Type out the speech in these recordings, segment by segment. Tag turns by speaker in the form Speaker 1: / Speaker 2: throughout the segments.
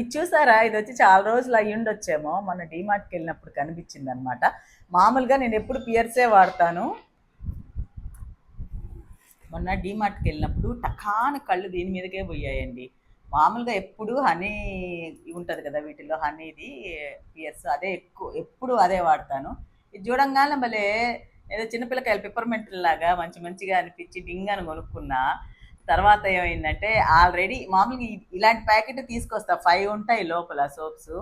Speaker 1: ఇది చూసారా? ఇది వచ్చి చాలా రోజులు అయ్యి ఉండొచ్చేమో. మొన్న డీమార్ట్కి వెళ్ళినప్పుడు కనిపించింది అనమాట మామూలుగా నేను ఎప్పుడు పియర్సే వాడతాను. మొన్న డీమార్ట్కి వెళ్ళినప్పుడు టకాన కళ్ళు దీని మీదకే పోయాయండి. మామూలుగా ఎప్పుడు హనీ ఉంటుంది కదా వీటిలో హనీది పియర్స్ అదే ఎక్కువ ఎప్పుడు అదే వాడతాను. ఇది చూడంగానే భలే ఏదో చిన్నపిల్లకాయలు పిప్పర్మెంట్ లాగా మంచి మంచిగా అనిపించి డింగ్ అని కొనుక్కున్నా. తర్వాత ఏమైందంటే ఆల్రెడీ మామూలుగా ఇలాంటి ప్యాకెట్ తీసుకొస్తా. ఫైవ్ ఉంటాయి లోపల సోప్స్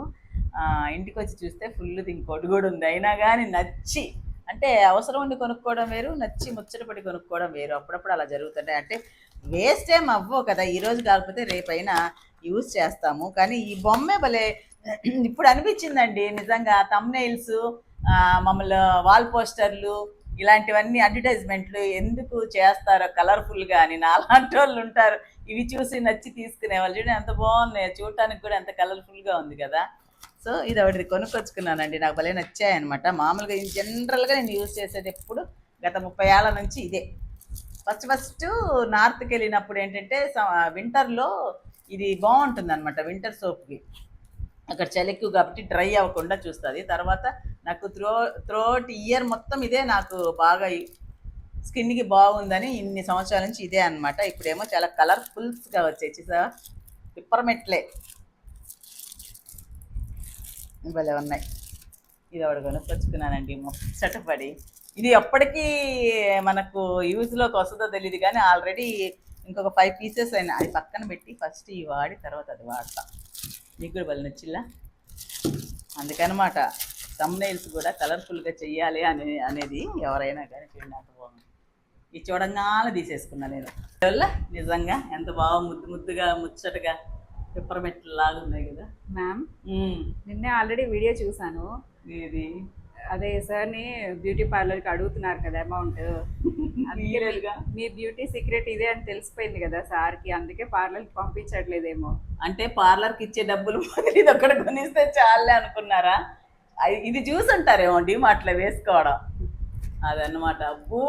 Speaker 1: ఇంటికి వచ్చి చూస్తే ఫుల్ ఇంకోటి కూడా ఉంది. అయినా కానీ నచ్చి అంటే అవసరం ఉండి కొనుక్కోవడం వేరు నచ్చి ముచ్చటపడి కొనుక్కోవడం వేరు. అప్పుడప్పుడు అలా జరుగుతుంటాయి. అంటే వేస్ట్ ఏం అవ్వవు కదా. ఈరోజు కాకపోతే రేపైనా యూజ్ చేస్తాము. కానీ ఈ బొమ్మే భలే ఇప్పుడు అనిపించిందండి. నిజంగా తమ్నైల్స్ మమ్మల్ని వాల్ పోస్టర్లు ఇలాంటివన్నీ అడ్వర్టైజ్మెంట్లు ఎందుకు చేస్తారో కలర్ఫుల్గా అని నాలాంటి వాళ్ళు ఉంటారు. ఇవి చూసి నచ్చి తీసుకునే వాళ్ళు చూడండి ఎంత బాగున్నాయి. చూడటానికి కూడా ఎంత కలర్ఫుల్గా ఉంది కదా. సో ఇది ఒకటి కొనుక్కొచ్చుకున్నానండి. నాకు భలే నచ్చాయి అనమాట మామూలుగా జనరల్గా నేను యూజ్ చేసేది ఎప్పుడు గత ముప్పై ఏళ్ళ నుంచి ఇదే. ఫస్ట్ ఫస్ట్ నార్త్కి వెళ్ళినప్పుడు ఏంటంటే వింటర్లో ఇది బాగుంటుంది అనమాట వింటర్ సోప్కి అక్కడ చలి ఎక్కువ కాబట్టి డ్రై అవ్వకుండా చూస్తుంది. తర్వాత నాకు త్రో త్రోట్ ఇయర్ మొత్తం ఇదే నాకు బాగా స్కిన్కి బాగుందని ఇన్ని సంవత్సరాల నుంచి ఇదే అనమాట ఇప్పుడేమో చాలా కలర్ఫుల్స్గా వచ్చాయి. చూసా పిప్పర్మెట్లే భలే ఉన్నాయి. ఇది ఒకటి కొనుక్కొచ్చుకున్నానండి. ముచ్చటపడి. ఇది ఎప్పటికీ మనకు యూజ్లోకి వస్తుందో తెలియదు కానీ ఆల్రెడీ ఇంకొక ఫైవ్ పీసెస్ అయినా అది పక్కన పెట్టి ఫస్ట్ ఈ వాడి తర్వాత అది వాడతాం. మీకు కూడా భలే నచ్చిల్లా? అందుకనమాట. తమ్నైల్స్ కూడా కలర్ఫుల్గా చెయ్యాలి అనే అనేది ఎవరైనా కానీ చూడండి అంత బాగుంది. ఇది చూడంగానే తీసేసుకున్నా నేను. వల్ల నిజంగా ఎంత బాగా ముద్దు ముద్దుగా ముచ్చటగా పిప్పరమెట్లు లాగా ఉన్నాయి కదా.
Speaker 2: మ్యామ్ నిన్నే ఆల్రెడీ వీడియో చూసాను.
Speaker 1: ఇది
Speaker 2: అదే సార్ని బ్యూటీ పార్లర్కి అడుగుతున్నారు కదా అమౌంట్. మీ బ్యూటీ సీక్రెట్ ఇదే అని తెలిసిపోయింది కదా సార్కి అందుకే పార్లర్కి పంపించట్లేదేమో.
Speaker 1: అంటే పార్లర్కి ఇచ్చే డబ్బులు ఇది ఒక్కటి కొనిస్తే చాలే అనుకున్నారా? ఇది చూసుంటారేమో డిమార్ట్లో వేసుకోవడం. అదన్నమాట. అబ్బో!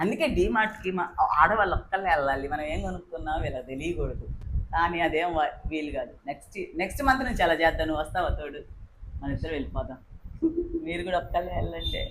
Speaker 1: అందుకే డిమార్ట్కి మా ఆడవాళ్ళు ఒక్కళ్ళే వెళ్ళాలి. మనం ఏం కొనుక్కున్నామో ఇలా తెలియకూడదు. కానీ అదేం వీలు కాదు. నెక్స్ట్ నెక్స్ట్ మంత్ నుంచి అలా చేద్దాం. నువ్వు వస్తావా తోడు? మన ఇద్దరు వెళ్ళిపోదాం. మీరు కూడా ఒక్కళ్ళే వెళ్ళండి.